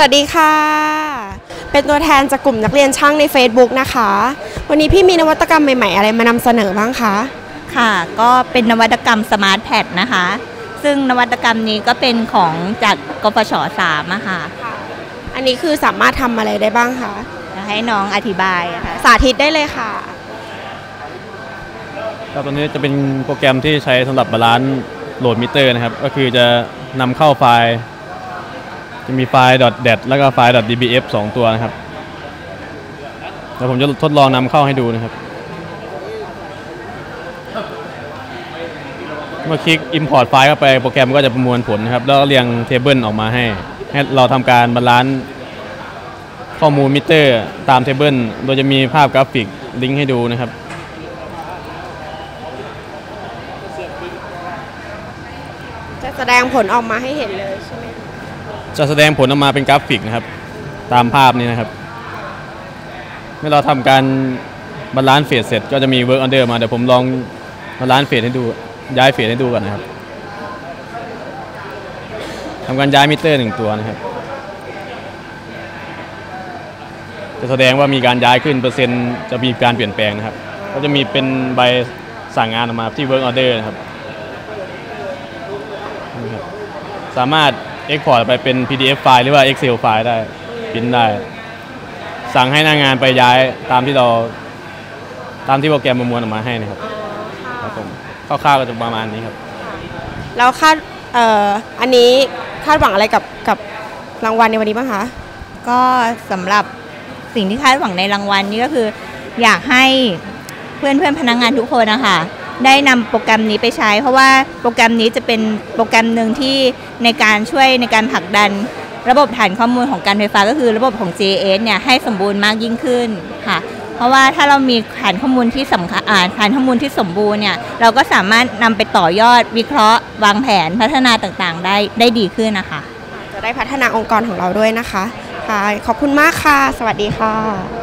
สวัสดีค่ะ เป็นตัวแทนจากกลุ่มนักเรียนช่างใน Facebook นะคะ วันนี้พี่มีนวัตกรรมใหม่ ๆ อะไรมานำเสนอบ้างคะ ค่ะ ก็เป็นนวัตกรรมสมาร์ทแพดนะคะ ซึ่งนวัตกรรมนี้ก็เป็นของจากกปชสามอะค่ะ อันนี้คือสามารถทำอะไรได้บ้างคะจะให้น้องอธิบายอะค่ะ สาธิตได้เลยค่ะครับตัวนี้จะเป็นโปรแกรมที่ใช้สำหรับบาลานซ์โหลดมิเตอร์นะครับ ก็คือจะนำเข้าไฟล์ จะมีไฟล์ .dat แล้วก็ไฟล์ .dbf สองตัวนะครับเดี๋ยวผมจะทดลองนำเข้าให้ดูนะครับ เมื่อคลิก import ไฟล์เข้าไปโปรแกรมก็จะประมวลผลนะครับ แล้วเรียงเทเบิลออกมาให้ ให้เราทำการบาลานซ์ข้อมูลมิเตอร์ตามเทเบิลโดยจะมีภาพกราฟิกลิงก์ให้ดูนะครับจะแสดงผลออกมาให้เห็นเลยใช่ไหม จะแสดงผลออกมาเป็นกราฟิกนะครับ ตามภาพนี้นะครับ เมื่อเราทำการบาลานซ์เฟสเสร็จก็จะมี work order มาเดี๋ยวผมลองบาลานซ์เฟสให้ดูย้ายเฟสให้ดูก่อนนะครับทำการย้ายมิเตอร์หนึ่งตัวนะครับ จะแสดงว่ามีการย้ายขึ้นเปอร์เซ็นต์จะมีการเปลี่ยนแปลงนะครับ ก็จะมีเป็นใบสั่งงานออกมาที่ work order นะครับนี่ครับสามารถ Export ไปเป็น PDF ไฟล์หรือว่า Excel ไฟล์ได้พิมพ์ได้ สั่งให้หน้างานไปย้ายตามที่เรา ตามที่โปรแกรมประมวลออกมาให้นะครับครับผมคร่าวๆก็จะประมาณนี้ครับ แล้วคาดเอ่ออันนี้คาดหวังอะไรกับกับรางวัลในวันนี้บ้างคะ ก็สำหรับสิ่งที่คาดหวังในรางวัลนี้ก็คือ อยากให้เพื่อนเพื่อนๆพนักงานทุกคนนะคะ ได้นำโปรแกรมนี้ไปใช้ เพราะว่าโปรแกรมนี้จะเป็นโปรแกรมหนึ่งที่ในการช่วยในการผลักดัน ระบบฐานข้อมูลของการไฟฟ้าก็คือระบบของ GS เนี่ยให้สมบูรณ์มากยิ่งขึ้นค่ะเพราะว่าถ้าเรามีฐานข้อมูลที่สำคัญอ่าฐานข้อมูลที่สมบูรณ์เนี่ยเราก็สามารถนำไปต่อยอดวิเคราะห์ วางแผนพัฒนาต่างๆ ได้ได้ดีขึ้นนะคะ จะได้พัฒนาองค์กรของเราด้วยนะคะค่ะขอบคุณมากค่ะ สวัสดีค่ะ